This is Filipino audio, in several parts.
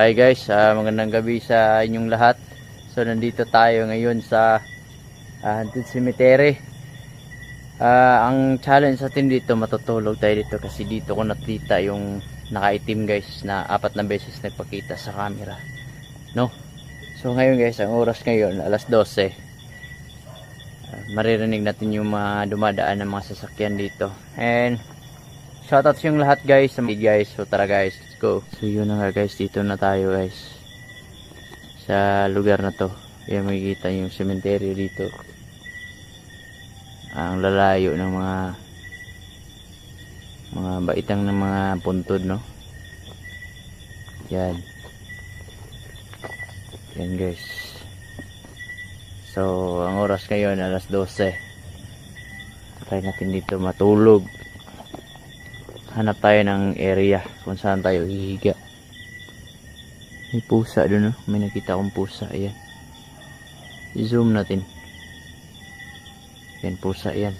Hi guys, ah, magandang gabi sa inyong lahat. So nandito tayo ngayon sa uh, Cemetery. Ah, ang challenge natin dito, matutulog tayo dito kasi dito ko nakita yung nakaitim guys na apat na beses nagpakita sa camera. No? So ngayon guys, ang oras ngayon, alas 12. Ah, maririnig natin yung mga dumadaan ng mga sasakyan dito. And Shoutout sa yung lahat guys. Guys. So tara guys. Go. So yun na nga guys. Dito na tayo guys. Sa lugar na to. Yan makikita yung cemetery dito. Ang lalayo ng mga mga baitang ng mga puntod no. Yan. Yan guys. So ang oras ngayon alas 12. Try natin dito matulog hanap tayo ng area kung saan tayo hihiga. May pusa doon no? may nakita akong pusa. Ayan. I-zoom natin. Yan pusa yan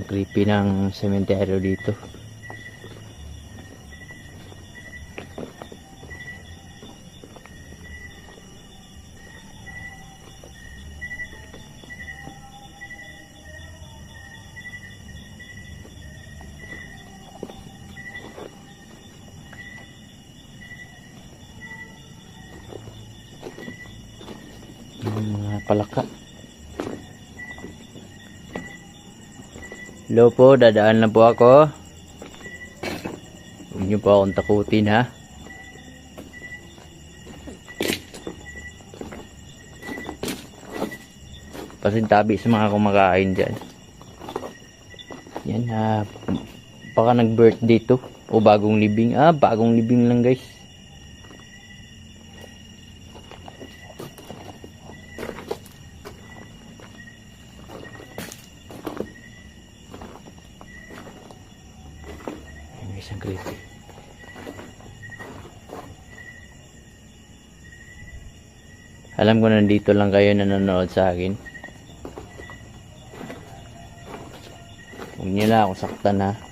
ang creepy ng sementeryo dito palaka. Hello po, dadaan lang po ako. Huwag niyo po akong takutin ha. Pasintabi sa mga kumakain dyan. Yan ha. Baka nag-birthday to. O bagong libing. Ah, bagong libing lang guys. Alam ko nandito lang kayo nanonood sa akin. Huwag niyo lang ako saktan ha.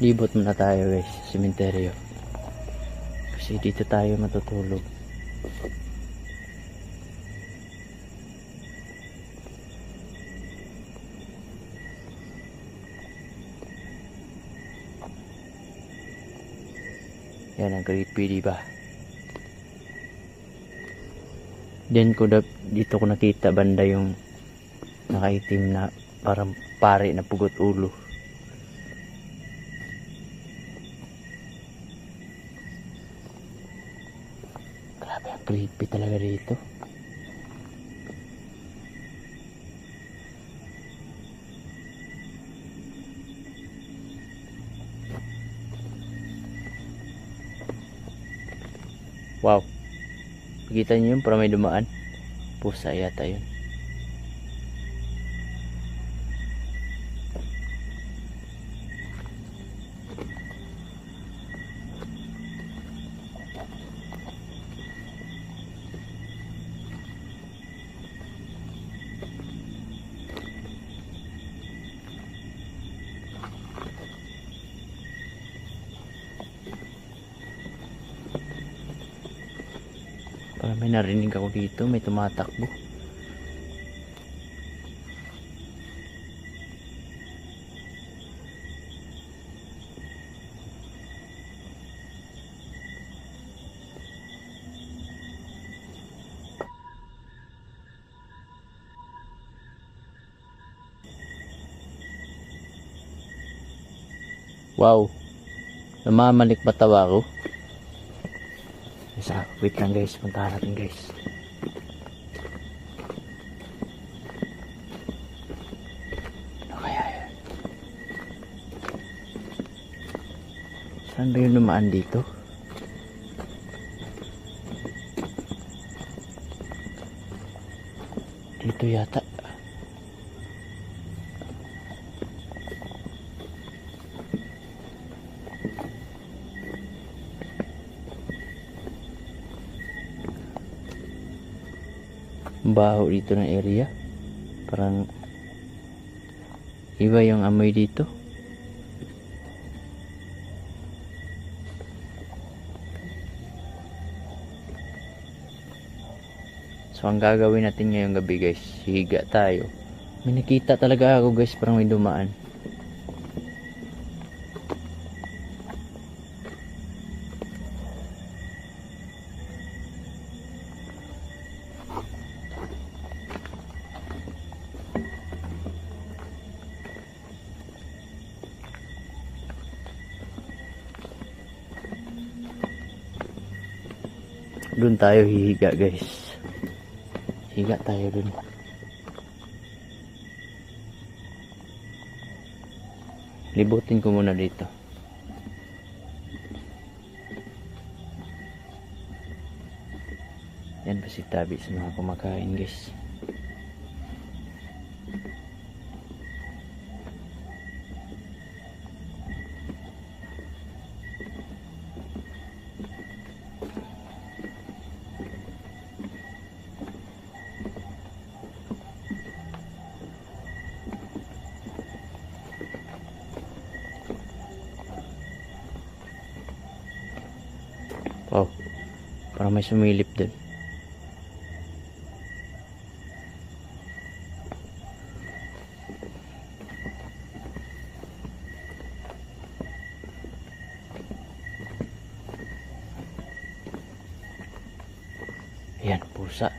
Libot muna tayo guys sa sementeryo. Kasi dito tayo matutulog. Yan ang creepy di ba? Diyan ko dito ko nakita banda yung nakaitim na parang pare na pugot ulo. Grabe creepy talaga dito. Wow. Nakita niyo yun? Para may dumaan. Pusa yata yun. Parang may narinig ako dito. May tumatakbo. Wow. Namamalik matawa ko. Wait lang guys, puntahan natin guys. Ano? Saan ba yung lumaan dito? Dito yata. Baho dito ng area. Parang iba yung amoy dito. So ang gagawin natin ngayong gabi guys higa tayo. May nakita talaga ako guys parang may dumaan Doon tayo hihiga guys. Higa tayo dun. Libutin ko muna dito. Yan pa si Tabi sa mga kumakain guys. Oh, parang may sumilip dun. Ayan, pusa.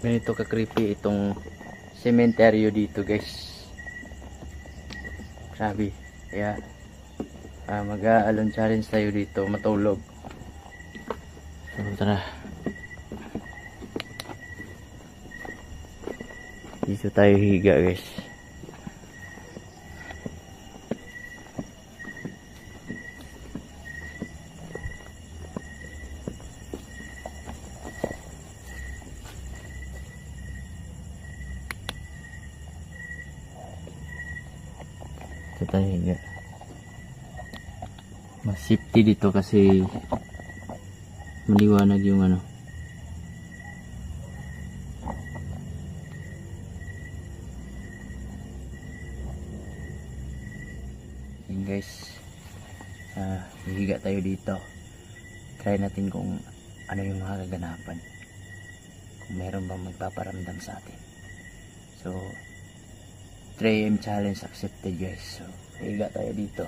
Ganito ka creepy itong cementerio dito guys. Grabe. Kaya ah, mag aalon challenge tayo dito. Matulog. So tara. Dito tayo higa guys Dito tayo higa. Mas safety dito kasi maliwanag yung ano. Yun guys. Ah, hihiga tayo dito. Try natin kung ano yung mga kaganapan. Kung meron bang magpaparamdam sa atin. So, 3am challenge accepted guys. So, higa tayo dito.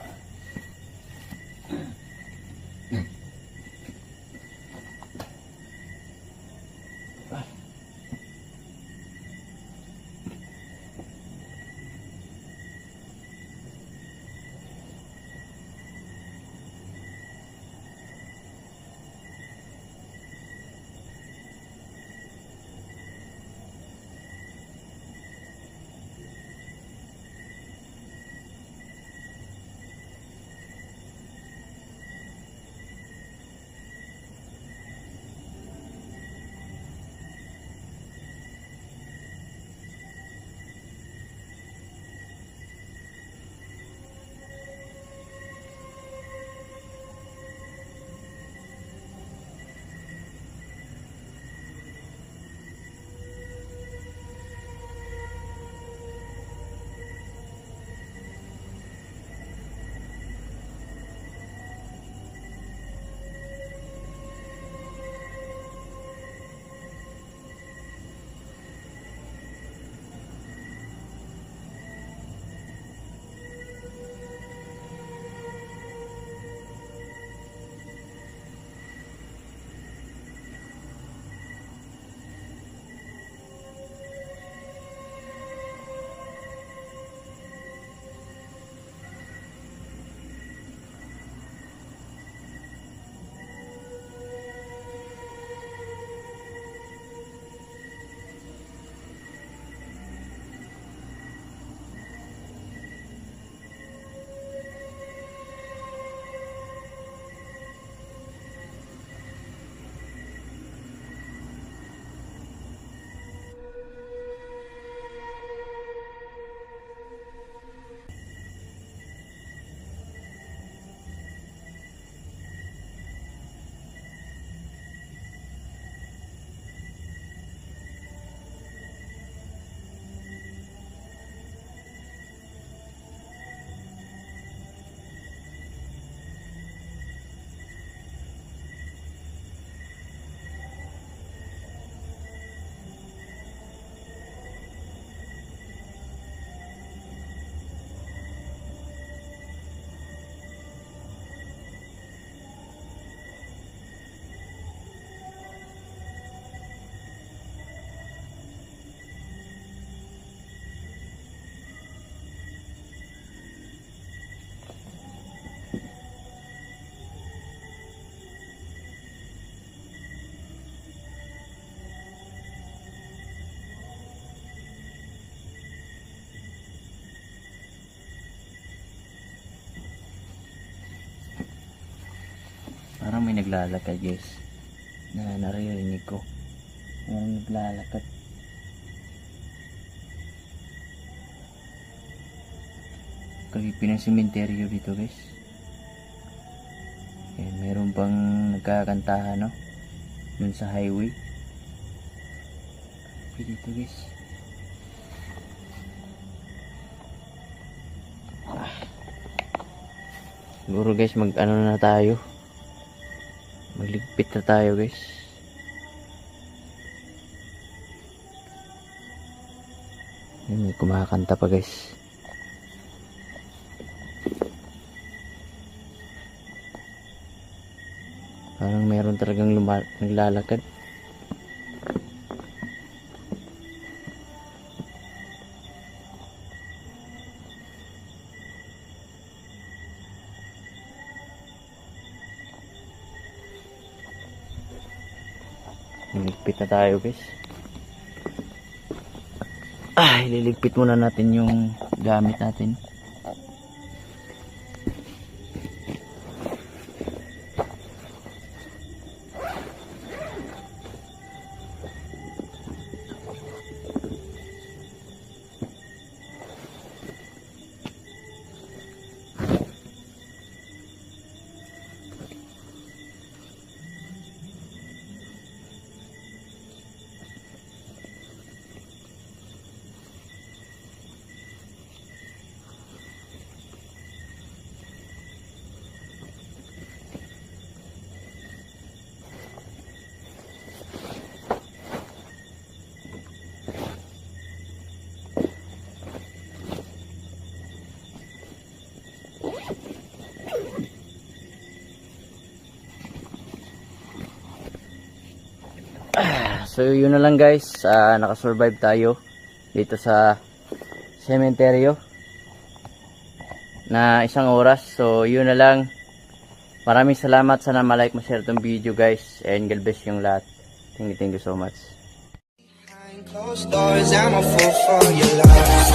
Parang may naglalakad guys. Na naririnig ko. Parang naglalakad. Kalipin ng sementeryo dito guys. Ayan, meron pang nagkakantahan no? Dun sa highway. Kalipin dito guys. Siguro guys mag ano na tayo. Magligpit na tayo guys. Ayun, may kumakanta pa guys. Parang meron talagang naglalakad. Tayo guys. Ah, ililigpit muna natin yung gamit natin. So yun na lang guys, Ah, nakasurvive tayo dito sa sementeryo na isang oras. So yun na lang. Maraming salamat. Sana malike, ma-share tong video guys. And God bless yung lahat. Thank you, thank you so much. Closed doors, I'm a fool for your love.